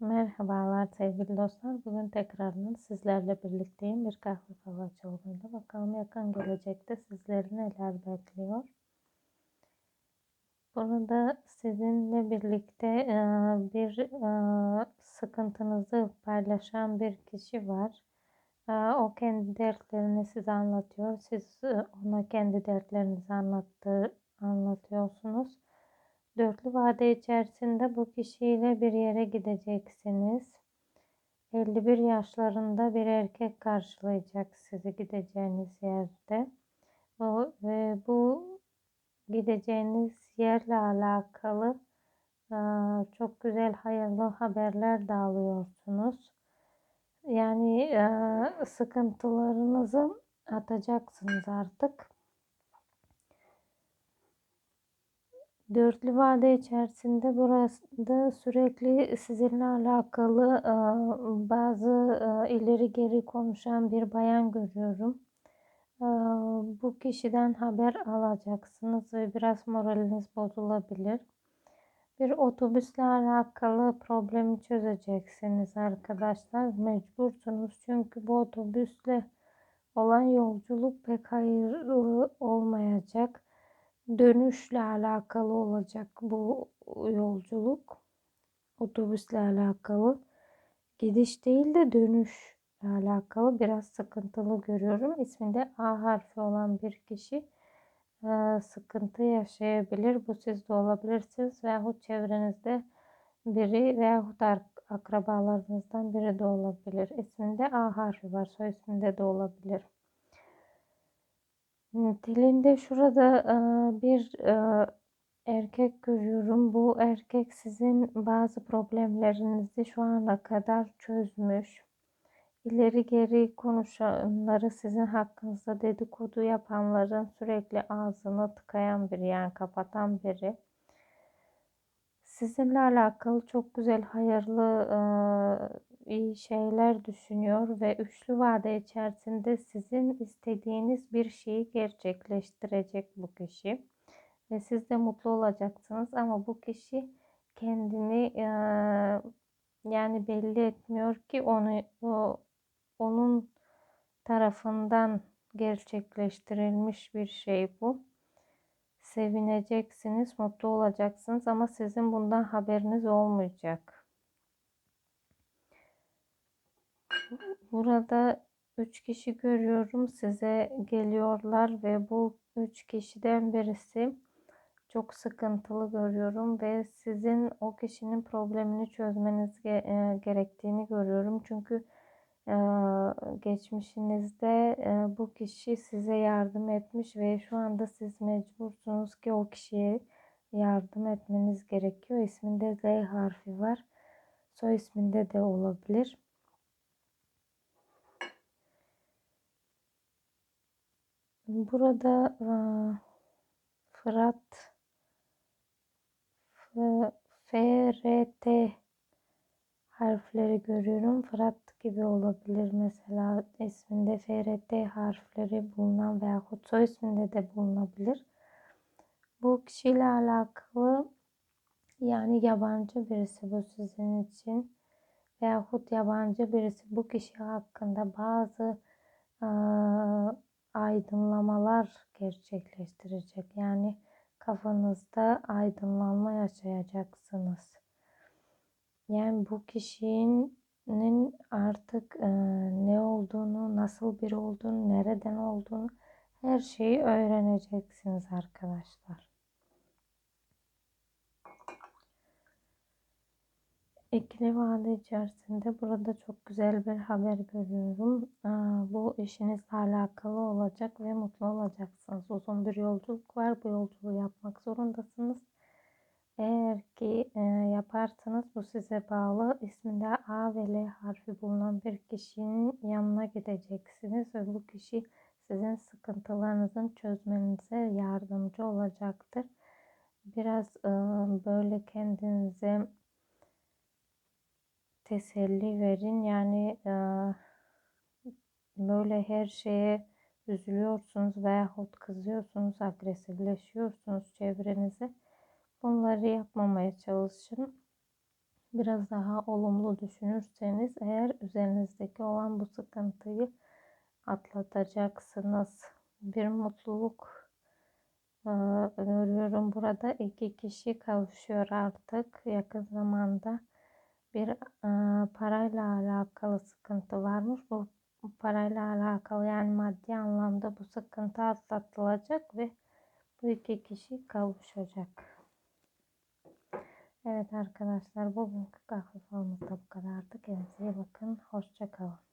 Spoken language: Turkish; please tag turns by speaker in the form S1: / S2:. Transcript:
S1: Merhabalar sevgili dostlar. Bugün tekrardan sizlerle birlikteyim. Bir kahve falı açılımıyla. Bakalım yakın gelecekte sizleri neler bekliyor. Burada sizinle birlikte e, bir e, sıkıntınızı paylaşan bir kişi var. E, o kendi dertlerini size anlatıyor. Siz ona kendi dertlerinizi anlattı, anlatıyorsunuz. Dörtlü vade içerisinde bu kişiyle bir yere gideceksiniz. 51 yaşlarında bir erkek karşılayacak sizi gideceğiniz yerde. O, ve bu gideceğiniz yerle alakalı çok güzel hayırlı haberler de alıyorsunuz. Yani sıkıntılarınızı atacaksınız artık. Dörtlü vade içerisinde burada sürekli sizinle alakalı bazı ileri geri konuşan bir bayan görüyorum. Bu kişiden haber alacaksınız ve biraz moraliniz bozulabilir. Bir otobüsle alakalı problemi çözeceksiniz arkadaşlar. Mecbursunuz çünkü bu otobüsle olan yolculuk pek hayırlı olmayacak dönüşle alakalı olacak bu yolculuk. Otobüsle alakalı. Gidiş değil de dönüşle alakalı biraz sıkıntılı görüyorum. İsminde A harfi olan bir kişi e, sıkıntı yaşayabilir. Bu siz de olabilirsiniz veyahut çevrenizde biri veyahut akrabalarınızdan biri de olabilir. İsminde A harfi var. Soy isminde de olabilir. Dilinde şurada bir erkek görüyorum. Bu erkek sizin bazı problemlerinizi şu ana kadar çözmüş. İleri geri konuşanları sizin hakkınızda dedikodu yapanların sürekli ağzını tıkayan biri yani kapatan biri. Sizinle alakalı çok güzel hayırlı iyi şeyler düşünüyor ve üçlü vade içerisinde sizin istediğiniz bir şeyi gerçekleştirecek bu kişi. Ve siz de mutlu olacaksınız ama bu kişi kendini yani belli etmiyor ki onu o, onun tarafından gerçekleştirilmiş bir şey bu. Sevineceksiniz, mutlu olacaksınız ama sizin bundan haberiniz olmayacak. Burada üç kişi görüyorum size geliyorlar ve bu üç kişiden birisi çok sıkıntılı görüyorum ve sizin o kişinin problemini çözmeniz e, gerektiğini görüyorum. Çünkü geçmişinizde bu kişi size yardım etmiş ve şu anda siz mecbursunuz ki o kişiye yardım etmeniz gerekiyor. İsminde Z harfi var. Soy isminde de olabilir. Burada Fırat FRT harfleri görüyorum. Fırat gibi olabilir mesela isminde FRT harfleri bulunan veyahut soy isminde de bulunabilir. Bu kişiyle alakalı yani yabancı birisi bu sizin için veyahut yabancı birisi bu kişi hakkında bazı aydınlamalar gerçekleştirecek. Yani kafanızda aydınlanma yaşayacaksınız. Yani bu kişinin artık e, ne olduğunu, nasıl biri olduğunu, nereden olduğunu her şeyi öğreneceksiniz arkadaşlar. İkili vade içerisinde burada çok güzel bir haber görüyorum. Bu işinizle alakalı olacak ve mutlu olacaksınız. Uzun bir yolculuk var. Bu yolculuğu yapmak zorundasınız. Eğer ki e, yaparsanız bu size bağlı. İsminde A ve L harfi bulunan bir kişinin yanına gideceksiniz ve bu kişi sizin sıkıntılarınızın çözmenize yardımcı olacaktır. Biraz e, böyle kendinize teselli verin. Yani e, böyle her şeye üzülüyorsunuz veyahut kızıyorsunuz, agresifleşiyorsunuz çevrenize. Bunları yapmamaya çalışın. biraz daha olumlu düşünürseniz eğer üzerinizdeki olan bu sıkıntıyı atlatacaksınız. Bir mutluluk e, görüyorum burada. iki kişi kavuşuyor artık yakın zamanda. Bir e, parayla alakalı sıkıntı varmış. Bu parayla alakalı yani maddi anlamda bu sıkıntı atlatılacak ve bu iki kişi kavuşacak. Evet arkadaşlar bugünkü kahve falımız da bu kadardı. Kendinize bakın. Hoşça kalın.